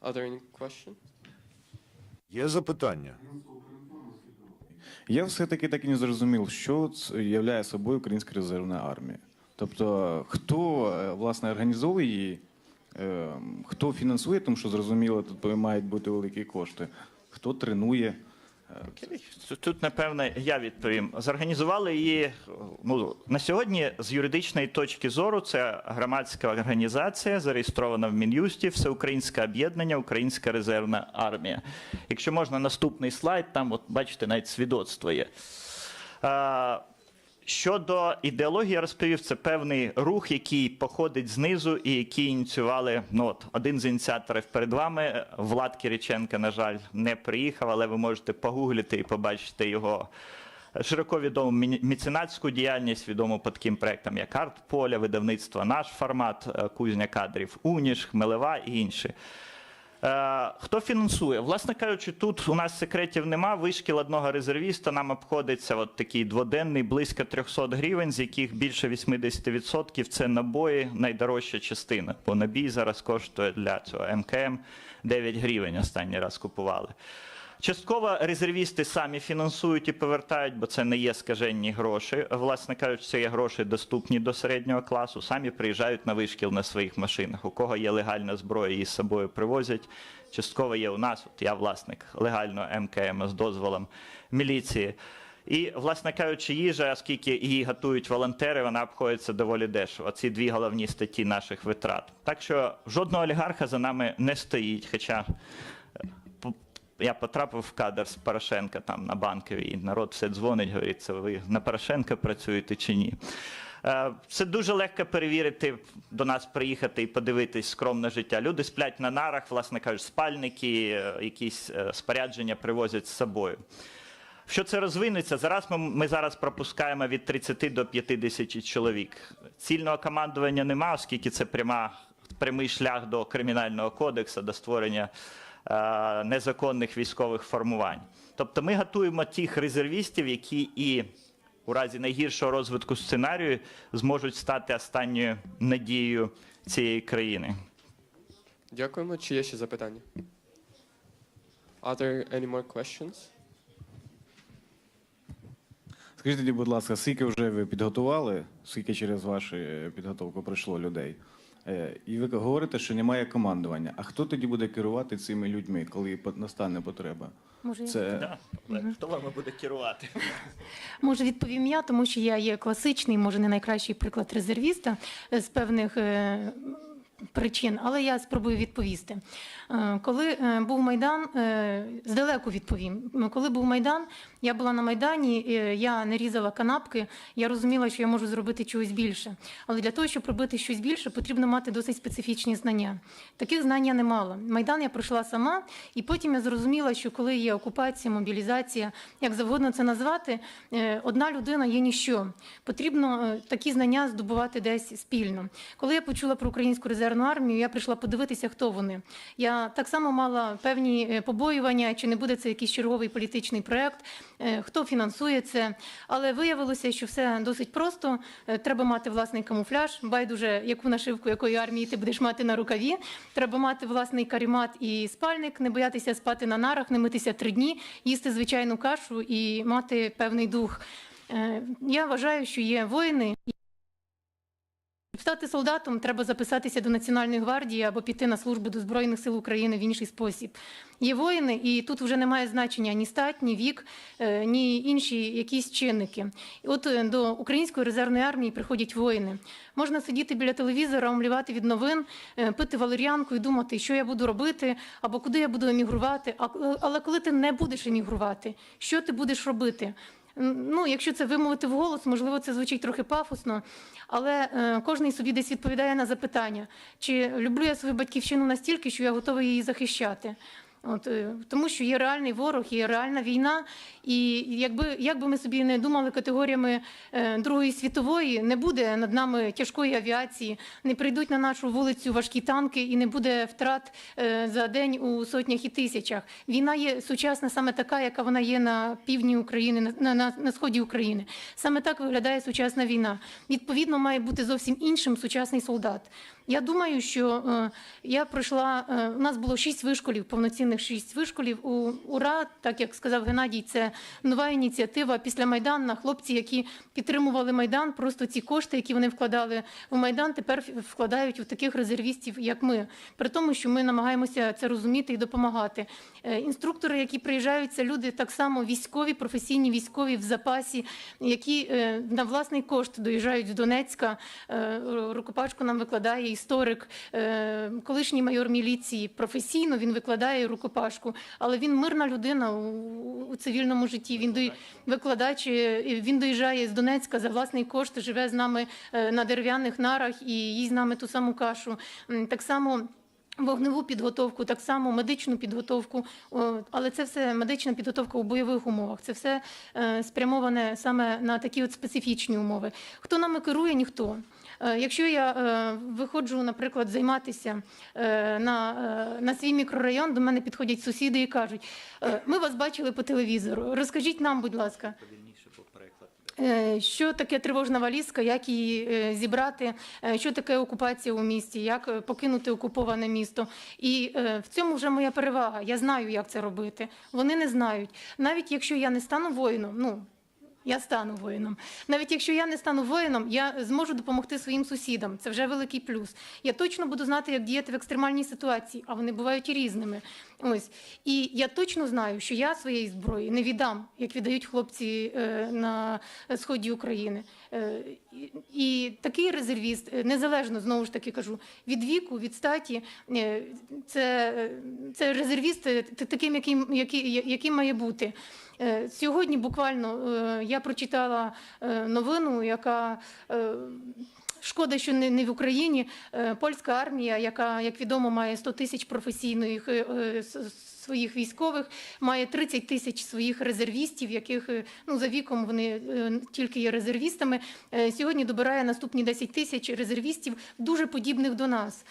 Are there any questions? Є запитання? Я все-таки так і не зрозумів, що являє собою Українська резервна армія. Тобто, хто е, власне організовує її, е, хто фінансує, тому що зрозуміло, тут мають бути великі кошти, хто тренує. Тут, напевне, я відповім. Зорганізували її ну, на сьогодні з юридичної точки зору. Це громадська організація, зареєстрована в Мін'юсті, Всеукраїнське об'єднання, Українська резервна армія. Якщо можна, наступний слайд, там, от бачите, навіть свідоцтво є. Щодо ідеології, я розповів, це певний рух, який походить знизу і який ініціювали. Ну от один з ініціаторів перед вами, Влад Кириченко, на жаль, не приїхав, але ви можете погуглити і побачити його широко відому мі- меценатську діяльність, відому по таким проектам, як Артполя, видавництво наш формат, кузня кадрів, Уніш, Хмелева і інші. Е, Хто фінансує? Власне кажучи, тут у нас секретів нема. Вишкіл одного резервіста нам обходиться от такий дводенний, близько 300 гривень, з яких більше 80% це набої, найдорожча частина. Бо набій зараз коштує для цього МКМ 9 гривень. Останній раз купували. Частково резервісти самі фінансують і повертають, бо це не є скаженні гроші. Власне кажучи, це є гроші доступні до середнього класу. Самі приїжджають на вишкіл на своїх машинах. У кого є легальна зброя, її з собою привозять. Частково є у нас. От я власник легального МКМ з дозволом міліції. І, власне кажучи, їжа, оскільки її готують волонтери, вона обходиться доволі дешево. Ці дві головні статті наших витрат. Так що жодного олігарха за нами не стоїть. Хоча я потрапив в кадр з Порошенка там на банковій, і народ все дзвонить, говорить, це ви на Порошенка працюєте чи ні. Е, Це дуже легко перевірити, до нас приїхати і подивитись скромне життя. Люди сплять на нарах, власне кажуть, спальники, е, якісь е, спорядження привозять з собою. Що це розвинеться? Зараз ми, ми зараз пропускаємо від 30 до 50 чоловік. Цільного командування нема, оскільки це пряма, прямий шлях до кримінального кодексу, до створення незаконних військових формувань. Тобто ми готуємо тих резервістів, які і у разі найгіршого розвитку сценарію зможуть стати останньою надією цієї країни. Дякуємо. Чи є ще запитання? Are there any more questions? Скажіть будь ласка, скільки вже ви підготували, скільки через вашу е, підготовку пройшло людей? Е, І ви говорите, що немає командування. А хто тоді буде керувати цими людьми, коли настане потреба? Може, я- Це Да? Хто вами буде керувати? Може, відповім я, тому що я є класичний, може не найкращий приклад резервіста е, з певних е, причин, але я спробую відповісти. Е, Коли був майдан, здалеку відповім. Коли був майдан, я була на майдані, я не різала канапки. Я розуміла, що я можу зробити чогось більше. Але для того, щоб робити щось більше, потрібно мати досить специфічні знання. Таких знань я не мала. Майдан я пройшла сама, і потім я зрозуміла, що коли є окупація, мобілізація, як завгодно це назвати, е, одна людина є ніщо. Потрібно е, такі знання здобувати десь спільно. Коли я почула про українську резервну армію, я прийшла подивитися, хто вони. Я так само мала певні е, побоювання, чи не буде це якийсь черговий політичний проект, хто фінансує це. Але виявилося, що все досить просто. Е, Треба мати власний камуфляж, байдуже яку нашивку якої армії ти будеш мати на рукаві. Треба мати власний карімат і спальник, не боятися спати на нарах, не митися три дні, їсти звичайну кашу і мати певний дух. Е, Я вважаю, що є воїни. Стати солдатом треба записатися до Національної гвардії або піти на службу до Збройних сил України в інший спосіб. Є воїни, і тут вже немає значення ні стать, ні вік, е, ні інші якісь чинники. От е, до української резервної армії приходять воїни. Можна сидіти біля телевізора, омлівати від новин, е, пити валеріанку і думати, що я буду робити, або куди я буду емігрувати. Але коли ти не будеш емігрувати, що ти будеш робити? Ну, якщо це вимовити вголос, можливо, це звучить трохи пафосно, але е, кожен собі десь відповідає на запитання, чи люблю я свою батьківщину настільки, що я готова її захищати. От, е, тому що є реальний ворог, є реальна війна, і якби, як ми собі не думали категоріями е, Другої світової, не буде над нами тяжкої авіації, не прийдуть на нашу вулицю важкі танки і не буде втрат е, за день у сотнях і тисячах. Війна є сучасна саме така, яка вона є на півдні України, на, на, на сході України. Саме так виглядає сучасна війна. Відповідно, має бути зовсім іншим сучасний солдат. Я думаю, що е, я пройшла. Е, у нас було шість вишколів, повноцінних шість вишколів. У УРА, так як сказав Геннадій, це нова ініціатива після Майдану. Хлопці, які підтримували Майдан, просто ці кошти, які вони вкладали в Майдан, тепер вкладають в таких резервістів, як ми. При тому, що ми намагаємося це розуміти і допомагати. Е, Інструктори, які приїжджають, це люди так само військові, професійні військові в запасі, які на власний кошт доїжджають з Донецька. Рукопашку нам викладає історик, е, колишній майор міліції. Професійно він викладає рукопашку, але він мирна людина у, цивільному житті. Він викладач, е, він доїжджає з Донецька за власний кошт, живе з нами е, на дерев'яних нарах і їсть з нами ту саму кашу. Так само. Вогневу підготовку, так само медичну підготовку, але це все медична підготовка у бойових умовах. Це все спрямоване саме на такі от специфічні умови. Хто нами керує? Ніхто. Е, Якщо я е, виходжу, наприклад, займатися е, на, на свій мікрорайон, до мене підходять сусіди і кажуть: ми вас бачили по телевізору. Розкажіть нам, будь ласка. Що таке тривожна валізка, як її зібрати, що таке окупація у місті, як покинути окуповане місто. І в цьому вже моя перевага. Я знаю, як це робити. Вони не знають. Навіть якщо я не стану воїном, ну. Я стану воїном. Навіть якщо я не стану воїном, я зможу допомогти своїм сусідам. Це вже великий плюс. Я точно буду знати, як діяти в екстремальній ситуації, а вони бувають і різними. Ось і я точно знаю, що я своєї зброї не віддам, як віддають хлопці е, на сході України. Е, і, такий резервіст, е, незалежно знову ж таки кажу, від віку, від статі, це, це резервіст таким, яким, який, яким має бути. Е, Сьогодні буквально е, я прочитала е, новину, яка шкода, що не, в Україні. Польська армія, яка, як відомо, має 100 тисяч професійних своїх військових, має 30 тисяч своїх резервістів, яких е, ну за віком вони е, тільки є резервістами. Е, Сьогодні добирає наступні 10 тисяч резервістів, дуже подібних до нас.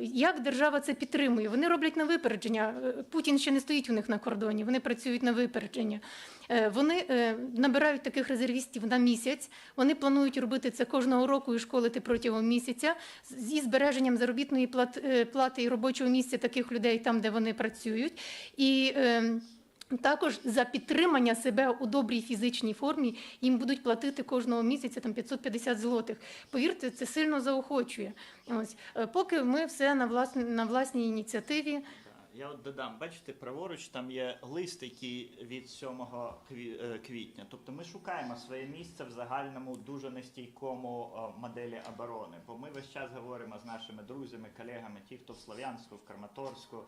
Як держава це підтримує? Вони роблять на випередження. Путін ще не стоїть у них на кордоні. Вони працюють на випередження. Е, Вони е, набирають таких резервістів на місяць. Вони планують робити це кожного року і школити протягом місяця зі збереженням заробітної е, плати і робочого місця таких людей там, де вони працюють. І е, також за підтримання себе у добрій фізичній формі їм будуть платити кожного місяця там 550 злотих. Повірте, це сильно заохочує. Ось поки ми все на власній на власній ініціативі. Я от додам, бачите, праворуч там є лист, який від 7 кві- е, квітня. Тобто ми шукаємо своє місце в загальному дуже нестійкому е, моделі оборони. Бо ми весь час говоримо з нашими друзями, колегами, ті, хто в Слов'янську, в Краматорську,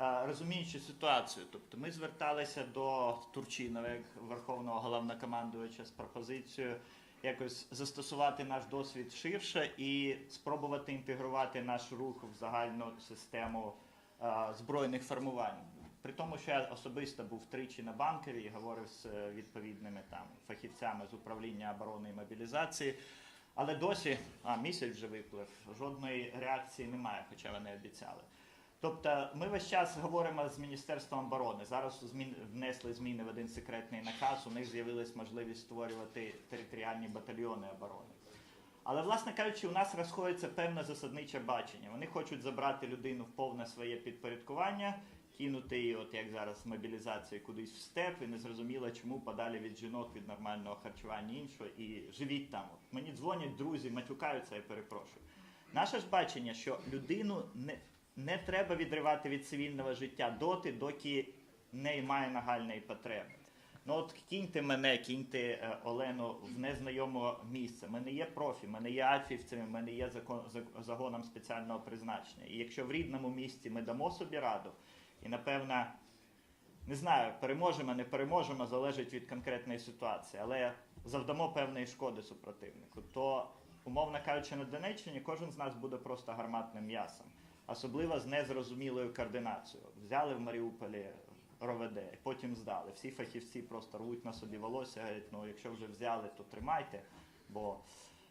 е, розуміючи ситуацію. Тобто ми зверталися до Турчинова, як верховного головнокомандувача, з пропозицією якось застосувати наш досвід ширше і спробувати інтегрувати наш рух в загальну систему збройних формувань. При тому, що я особисто був тричі на банковій і говорив з е, відповідними там фахівцями з управління оборони і мобілізації. Але досі, а місяць вже виплив, жодної реакції немає, хоча вони обіцяли. Тобто ми весь час говоримо з Міністерством оборони. Зараз змін внесли зміни в один секретний наказ. У них з'явилась можливість створювати територіальні батальйони оборони. Але, власне кажучи, у нас розходиться певне засадниче бачення. Вони хочуть забрати людину в повне своє підпорядкування, кинути її, от як зараз мобілізацію, кудись в степ, і не зрозуміло, чому подалі від жінок, від нормального харчування іншого, і живіть там. От мені дзвонять друзі, матюкаються, я перепрошую. Наше ж бачення, що людину не, не треба відривати від цивільного життя доти, доки не має нагальної потреби. Ну от кіньте мене, кіньте Олену в незнайоме місце. Ми не є профі, ми не є альфівцями, ми не є загоном спеціального призначення. І якщо в рідному місці ми дамо собі раду, і напевно, не знаю, переможемо, не переможемо, залежить від конкретної ситуації, але завдамо певної шкоди супротивнику, то, умовно кажучи, на Донеччині кожен з нас буде просто гарматним м'ясом. особливо з незрозумілою координацією. Взяли в Маріуполі РОВД, потім здали. Всі фахівці просто рвуть на собі волосся, говорять, ну якщо вже взяли, то тримайте, бо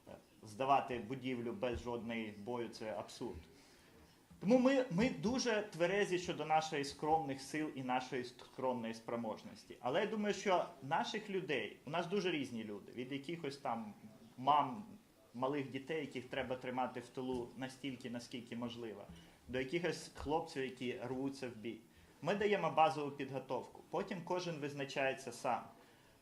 е, здавати будівлю без жодної бою це абсурд. Тому ми, ми дуже тверезі щодо нашої скромних сил і нашої скромної спроможності. Але я думаю, що наших людей, у нас дуже різні люди, від якихось там мам, малих дітей, яких треба тримати в тилу настільки, наскільки можливо, до якихось хлопців, які рвуться в бій. Ми даємо базову підготовку. Потім кожен визначається сам.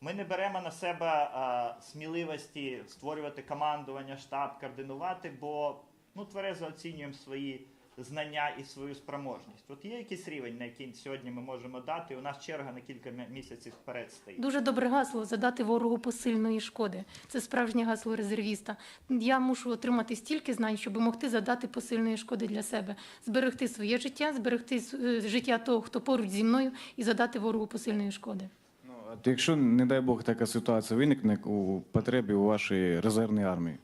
Ми не беремо на себе а, сміливості створювати командування, штаб, координувати, бо ну, тверезо оцінюємо свої знання і свою спроможність. От є якийсь рівень, на який сьогодні ми можемо дати. і У нас черга на кілька місяців вперед стоїть. Дуже добре гасло задати ворогу посильної шкоди. Це справжнє гасло резервіста. Я мушу отримати стільки знань, щоб могти задати посильної шкоди для себе, зберегти своє життя, зберегти е, життя того, хто поруч зі мною, і задати ворогу посильної шкоди. Ну, от якщо, не дай Бог, така ситуація виникне у потребі у вашій резервній армії,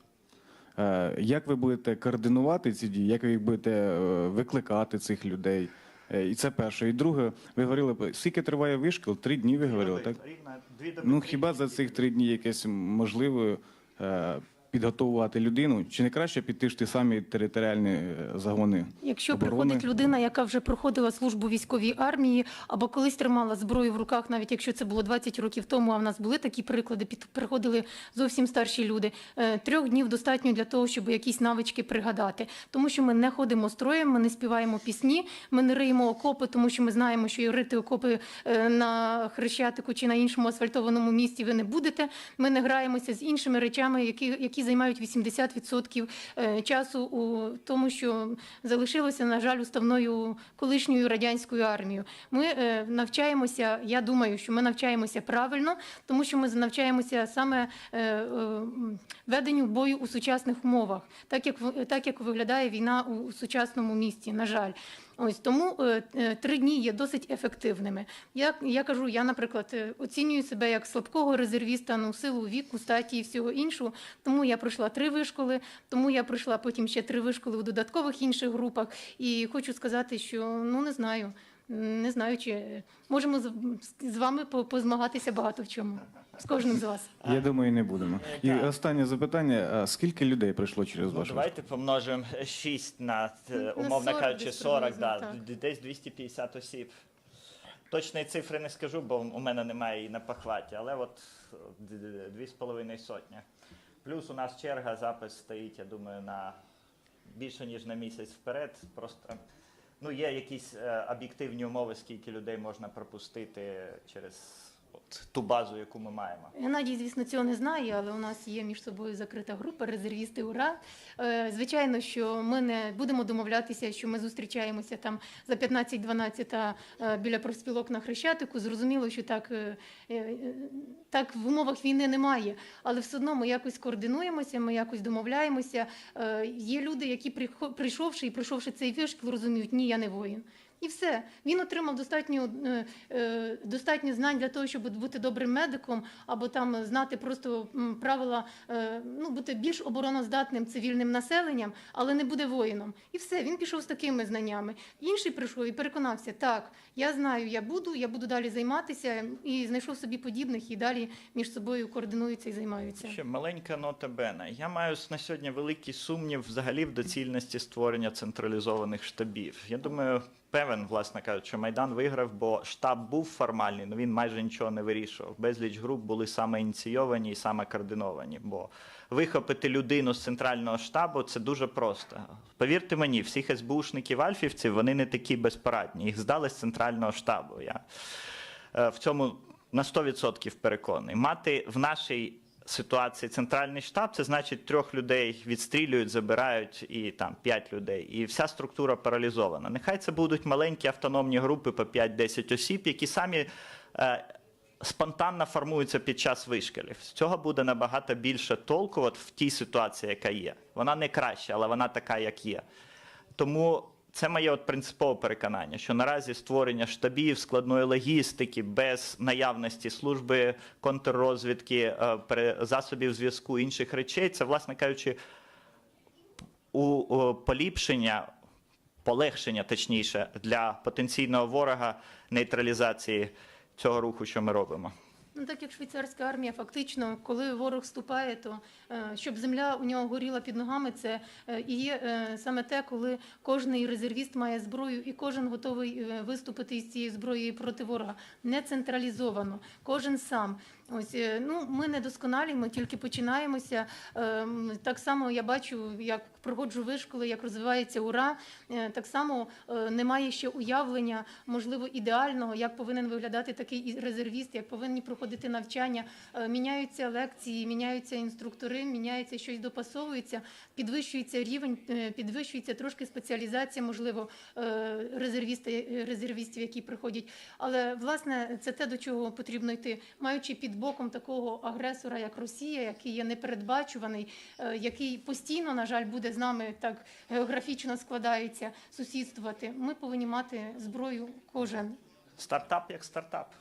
як ви будете координувати ці дії, як ви будете е, викликати цих людей? Е, І це перше. І друге, ви говорили, скільки триває вишкіл? Три дні ви говорили, так? Ну хіба за цих три дні якесь можливо е, підготовувати людину? Чи не краще піти в ті самі територіальні е, загони? Якщо оборони? приходить людина, яка вже проходила службу військовій армії або колись тримала зброю в руках, навіть якщо це було 20 років тому, а в нас були такі приклади, під приходили зовсім старші люди. е, Трьох днів достатньо для того, щоб якісь навички пригадати, тому що ми не ходимо строєм, ми не співаємо пісні, ми не риємо окопи, тому що ми знаємо, що і рити окопи е, на хрещатику чи на іншому асфальтованому місці ви не будете. Ми не граємося з іншими речами, які, які займають 80% е, часу у тому, що залишилося, на жаль, уставною колишньою радянською армією. Ми е, навчаємося. Я думаю, що ми навчаємося правильно, тому що ми навчаємося саме е, веденню бою у сучасних умовах, так як так як виглядає війна у сучасному місті. На жаль. Ось тому е, е, три дні є досить ефективними. Я, я кажу, я, наприклад, е, оцінюю себе як слабкого резервіста, ну, силу віку, статі і всього іншого. Тому я пройшла три вишколи, тому я пройшла потім ще три вишколи у додаткових інших групах. І хочу сказати, що ну не знаю. Не знаю, чи можемо з, вами по- позмагатися багато в чому з кожним з вас. Я думаю, не будемо. І так. останнє запитання: а скільки людей пройшло через Ну, вашу? давайте помножимо 6 на, е, умовно 40 кажучи, десь 40, приблизно, да, так. десь 250 осіб. Точної цифри не скажу, бо у мене немає її на похваті, але от е, д- д- дві з половиною сотні. Плюс у нас черга, запис стоїть, я думаю, на більше ніж на місяць вперед. Просто ну, є якісь е, об'єктивні умови, скільки людей можна пропустити через ту базу, яку ми маємо. Геннадій, звісно, цього не знає, але у нас є між собою закрита група резервісти УРА. Е, Звичайно, що ми не будемо домовлятися, що ми зустрічаємося там за 15-12 е, біля профспілок на Хрещатику. Зрозуміло, що так, е, так в умовах війни немає, але все одно ми якось координуємося, ми якось домовляємося. Є люди, які прийшовши і пройшовши цей вишкіл, розуміють, ні, я не воїн. І все. Він отримав достатньо, е, е, достатньо знань для того, щоб бути добрим медиком, або там знати просто правила, е, ну, бути більш обороноздатним цивільним населенням, але не буде воїном. І все, він пішов з такими знаннями. Інший прийшов і переконався, так, я знаю, я буду, я буду далі займатися, і знайшов собі подібних, і далі між собою координуються і займаються. Ще маленька нота Бена. Я маю на сьогодні великий сумнів взагалі в доцільності створення централізованих штабів. Я думаю, певен, власне кажучи, Майдан виграв, бо штаб був формальний, але він майже нічого не вирішував. Безліч груп були саме ініційовані і саме координовані. Бо вихопити людину з центрального штабу це дуже просто. Повірте мені, всіх СБУшників альфівців вони не такі безпорадні. Їх здали з центрального штабу. Я е, в цьому на 100% переконаний. Мати в нашій ситуації центральний штаб, це значить трьох людей відстрілюють, забирають і там п'ять людей. І вся структура паралізована. Нехай це будуть маленькі автономні групи по 5-10 осіб, які самі. Е, Спонтанно формуються під час вишколів. З цього буде набагато більше толку от в тій ситуації, яка є. Вона не краща, але вона така, як є. Тому це моє от принципове переконання, що наразі створення штабів, складної логістики без наявності служби контррозвідки, е, засобів зв'язку інших речей, це, власне кажучи, у, у поліпшення полегшення, точніше, для потенційного ворога нейтралізації цього руху, що ми робимо. Ну, так як швейцарська армія, фактично, коли ворог вступає, то е, щоб земля у нього горіла під ногами, це е, і є е, саме те, коли кожний резервіст має зброю, і кожен готовий виступити із цією зброєю проти ворога. Не централізовано, кожен сам. Ось ну ми не досконалі, ми тільки починаємося. Ем, Так само я бачу, як проходжу вишколи, як розвивається ура. Е, Так само е, немає ще уявлення, можливо, ідеального, як повинен виглядати такий резервіст, як повинні проходити навчання. Е, Міняються лекції, міняються інструктори, міняється щось допасовується, підвищується рівень, підвищується трошки спеціалізація, можливо, резервіста, е, резервістів, які приходять. Але власне це те, до чого потрібно йти, маючи під боком такого агресора, як Росія, який є непередбачуваний, який постійно, на жаль, буде з нами так географічно складається, сусідствувати. Ми повинні мати зброю кожен. Стартап як стартап.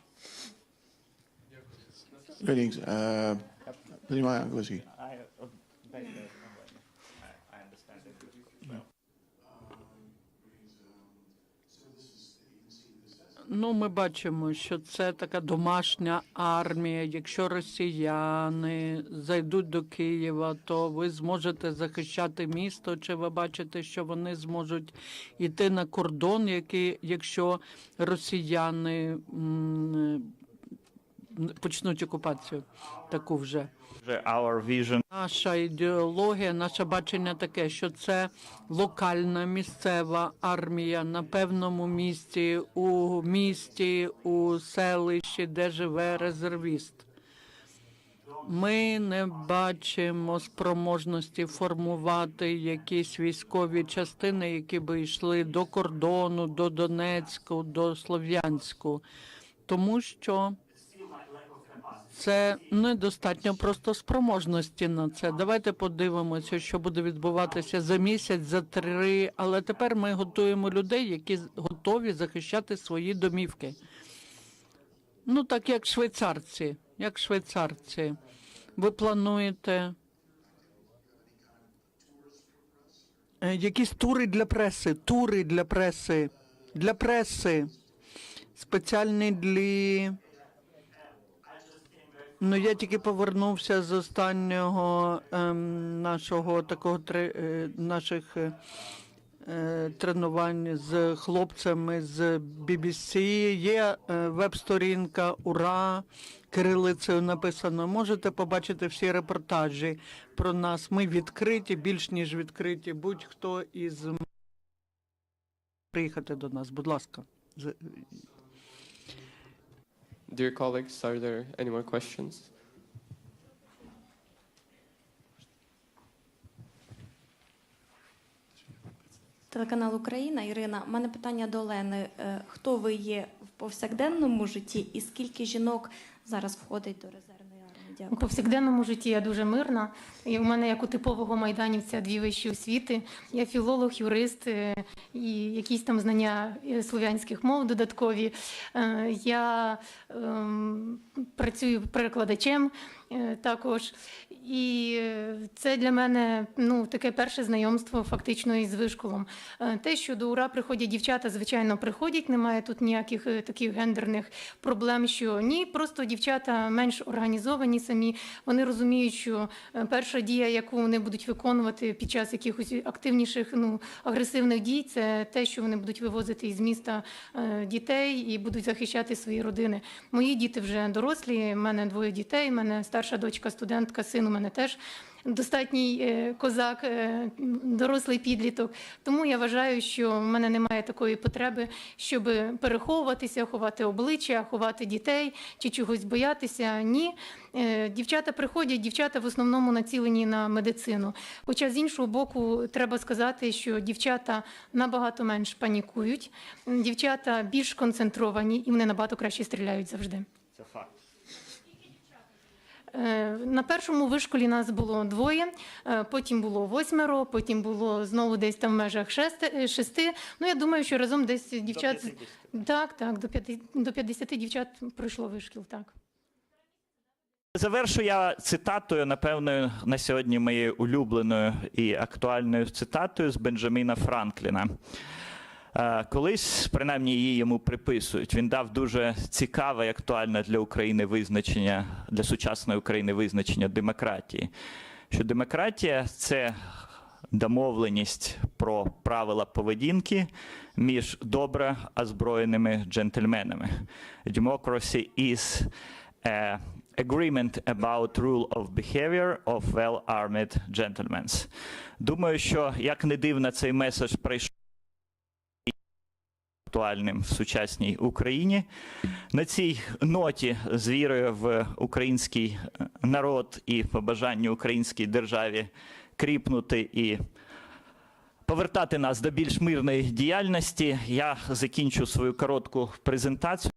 Greetings. Uh, Prima anglийський. Ну, ми бачимо, що це така домашня армія. Якщо росіяни зайдуть до Києва, то ви зможете захищати місто. Чи ви бачите, що вони зможуть йти на кордон, який, якщо росіяни м, почнуть окупацію таку вже? Наша ідеологія, наше бачення таке, що це локальна місцева армія на певному місці, у місті, у селищі, де живе резервіст. Ми не бачимо спроможності формувати якісь військові частини, які би йшли до кордону, до Донецьку, до Слов'янську, тому що це недостатньо просто спроможності на це. Давайте подивимося, що буде відбуватися за місяць, за три. Але тепер ми готуємо людей, які готові захищати свої домівки. Ну, так як швейцарці, як швейцарці. Ви плануєте е, якісь тури для преси, тури для преси, для преси, спеціальні для. Ну, я тільки повернувся з останнього ем, нашого такого тре, е, наших е, е, тренувань з хлопцями з BBC. Є е, веб-сторінка Ура кирилицею написано. Можете побачити всі репортажі про нас. Ми відкриті, більш ніж відкриті. Будь-хто із приїхати до нас, будь ласка. Dear colleagues, are there any more questions? Телеканал Україна, Ірина. У мене питання до Олени. Е, Хто ви є в повсякденному житті і скільки жінок зараз входить до резервної армії? У повсякденному житті я дуже мирна. І у мене, як у типового майданівця, дві вищі освіти. Я філолог, юрист е, і якісь там знання е, слов'янських мов додаткові. Е, Я ем, працюю перекладачем також. І е, це для мене ну, таке перше знайомство фактично із вишколом. Е, Те, що до УРА приходять дівчата, звичайно, приходять. Немає тут ніяких е, таких гендерних проблем, що ні, просто дівчата менш організовані самі. Вони розуміють, що е, перша дія, яку вони будуть виконувати під час якихось активніших ну, агресивних дій, це те, що вони будуть вивозити із міста е, дітей і будуть захищати свої родини. Мої діти вже дорослі, в мене двоє дітей, в мене старша дочка, студентка, син у мене теж. Достатній е, козак, е, дорослий підліток. Тому я вважаю, що в мене немає такої потреби, щоб переховуватися, ховати обличчя, ховати дітей чи чогось боятися. Ні. Е, Дівчата приходять, дівчата в основному націлені на медицину. Хоча з іншого боку, треба сказати, що дівчата набагато менш панікують, дівчата більш концентровані і вони набагато краще стріляють завжди. Це факт. Е, На першому вишколі нас було двоє, е, потім було восьмеро, потім було знову десь там в межах шести, е, шести. Ну я думаю, що разом десь дівчат з- 50. так, так, до п'яти до 50 дівчат пройшло вишкіл. Так. Завершу я цитатою, напевно, на сьогодні моєю улюбленою і актуальною цитатою з Бенджаміна Франкліна. Е, Колись, принаймні, її йому приписують. Він дав дуже цікаве і актуальне для України визначення, для сучасної України визначення демократії. Що демократія це домовленість про правила поведінки між добре озброєними джентльменами. Democracy is a agreement about rule of behavior of well-armed gentlemen. Думаю, що як не дивно, цей меседж прийшов актуальним в сучасній Україні. На цій ноті з вірою в український народ і побажанню українській державі кріпнути і повертати нас до більш мирної діяльності. Я закінчу свою коротку презентацію.